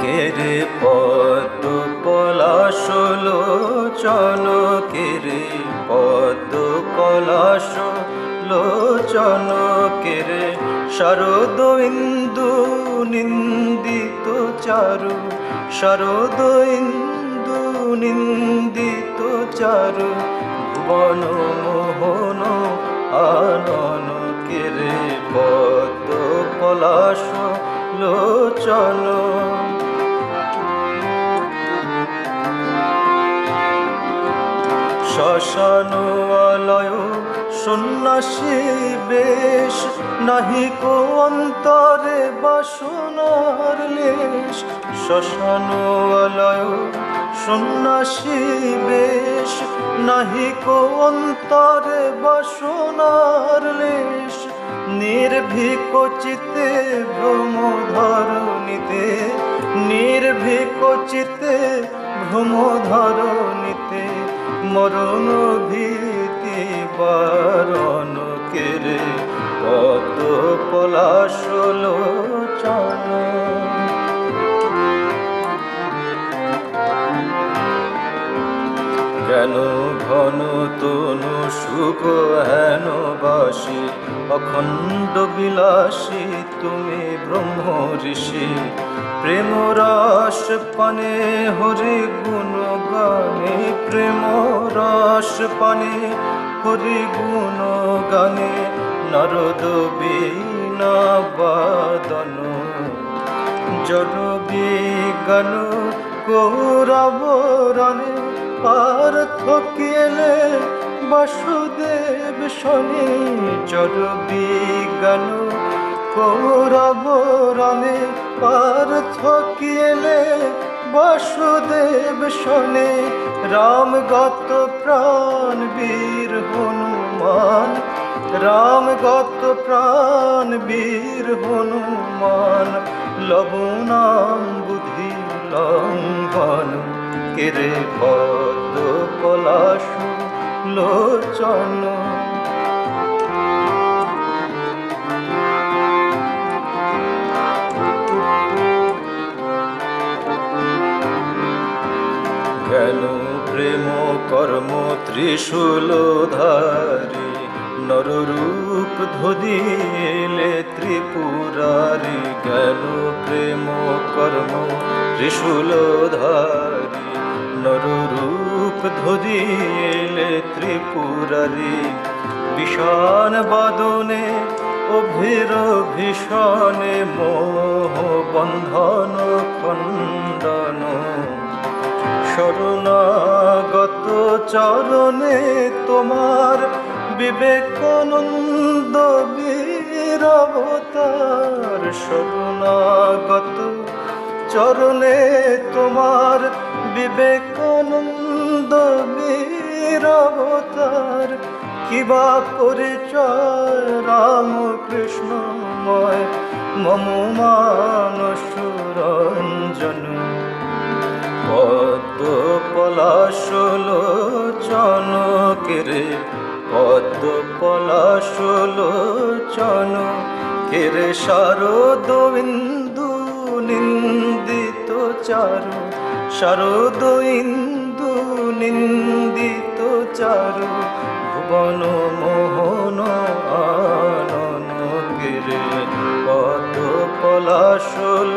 কেরে পদ্ম পলাশল চন কেরে পদ্ম পলাশ লোচন কেরে শারদ ইন্দু নিন্দিত চারু, শারদ ইন্দু নিন্দিত চারু, ভুবন মোহন আনন কেরে পদ্ম পলাশ লোচন শ্মশান আলয়, সন্ন্যাসী বেশ, নাহি কো অন্তরে বাসনার লেশ। শ্মশান আলয়, সন্ন্যাসী বেশ, নাহি কো অন্তরে বাসনার লেশ। নির্ভীক চিতে ভ্রম ধরণীতে নির্ভীক চিতে ভ্রম ধরণীতে মরণ ভীতি বারণ কেরে কত পলাশল চন জ্ঞান ঘন তনু সুখ হেন বাসী, অখণ্ড বিলাসী তুমি ব্রহ্ম ঋষি। প্রেম রস পানে হরি গুণ গানে প্রেম রস পানে হরি গুণ গানে নরদ বীণা বাদন। জড় বিজ্ঞান কৌরব রণে পার্থ কেলে বাসুদেব শনি। জড় বিজ্ঞান কৌরব রণে পার্থ কেলে বাসুদেব শনে। রাম গত প্রাণ বীর হনুমান, রাম গত প্রাণ বীর হনুমান, লবণাম বুদ্ধি লঙ্ঘন, কেরে পদ পলাশু লোচন জ্ঞান প্রেম কর্ম ত্রিশূল ধারি? নররূপ ধরিলে ত্রিপুরারি। জ্ঞান প্রেম কর্ম ত্রিশূল ধারি? নররূপ ধরিলে ত্রিপুরারি। বিষান বাদনে অভির ভীষণে মোহ বন্ধন খণ্ডন। শরণাগত চরণে তোমার বিবেকানন্দ বীর অবতার। শরণাগত চরণে তোমার বিবেকানন্দ বীরবতার কিবা পরিচয় রামকৃষ্ণময় মম মানস রঞ্জন পদ্ম পলাশল চন কেরে পদ্ম পলাশল চন কেরে শারদ বিন্দু নিন্দিত চারু শারদ ইন্দু নিন্দিত চারু, ভুবন মোহন আনন কেরে পদ্ম পলাশল